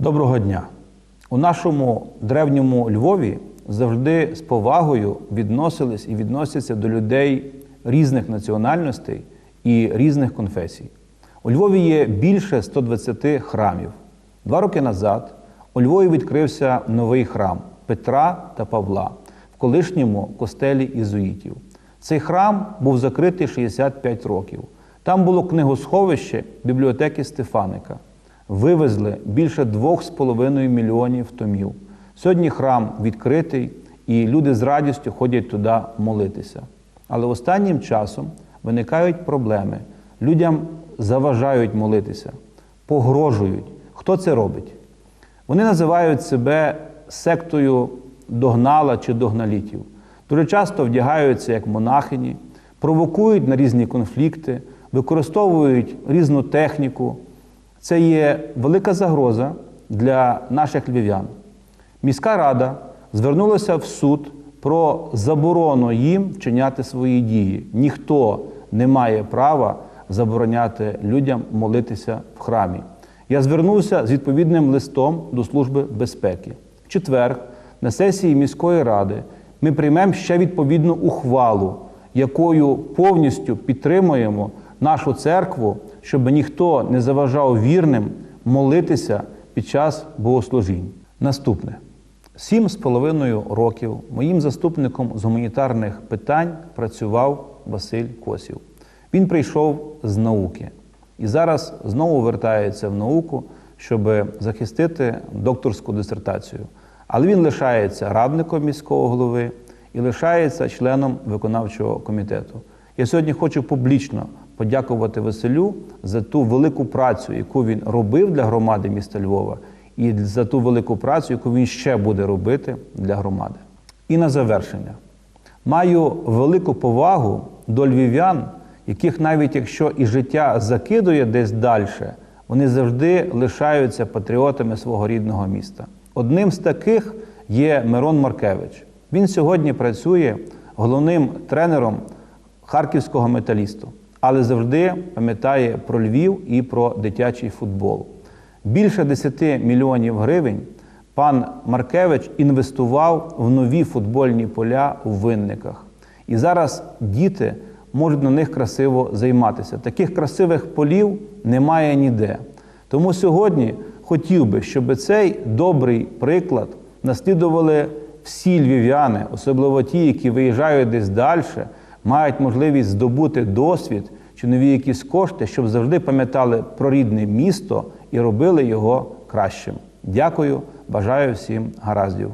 Доброго дня! У нашому древньому Львові завжди з повагою відносились і відносяться до людей різних національностей і різних конфесій. У Львові є більше 120 храмів. Два роки назад у Львові відкрився новий храм Петра та Павла в колишньому костелі ізуїтів. Цей храм був закритий 65 років. Там було книгосховище бібліотеки Стефаника. Вивезли більше 2,5 мільйонів томів. Сьогодні храм відкритий, і люди з радістю ходять туди молитися. Але останнім часом виникають проблеми. Людям заважають молитися, погрожують. Хто це робить? Вони називають себе сектою догнала чи догналітів. Дуже часто вдягаються як монахині, провокують на різні конфлікти, використовують різну техніку. Це є велика загроза для наших львів'ян. Міська рада звернулася в суд про заборону їм вчиняти свої дії. Ніхто не має права забороняти людям молитися в храмі. Я звернувся з відповідним листом до Служби безпеки. В четвер на сесії міської ради ми приймемо ще відповідну ухвалу, якою повністю підтримуємо нашу церкву, щоб ніхто не заважав вірним молитися під час богослужінь. Наступне. Сім з половиною років моїм заступником з гуманітарних питань працював Василь Косів. Він прийшов з науки і зараз знову вертається в науку, щоб захистити докторську дисертацію. Але він лишається радником міського голови і лишається членом виконавчого комітету. Я сьогодні хочу публічно подякувати Василю за ту велику працю, яку він робив для громади міста Львова, і за ту велику працю, яку він ще буде робити для громади. І на завершення маю велику повагу до львів'ян, яких навіть якщо і життя закидує десь далі, вони завжди лишаються патріотами свого рідного міста. Одним з таких є Мирон Маркевич. Він сьогодні працює головним тренером харківського металісту, але завжди пам'ятає про Львів і про дитячий футбол. Більше 10 мільйонів гривень пан Маркевич інвестував в нові футбольні поля у винниках. І зараз діти можуть на них красиво займатися. Таких красивих полів немає ніде. Тому сьогодні хотів би, щоб цей добрий приклад наслідували всі львів'яни, особливо ті, які виїжджають десь далі, мають можливість здобути досвід чи нові якісь кошти, щоб завжди пам'ятали про рідне місто і робили його кращим. Дякую, бажаю всім гараздів.